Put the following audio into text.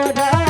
ছোড়া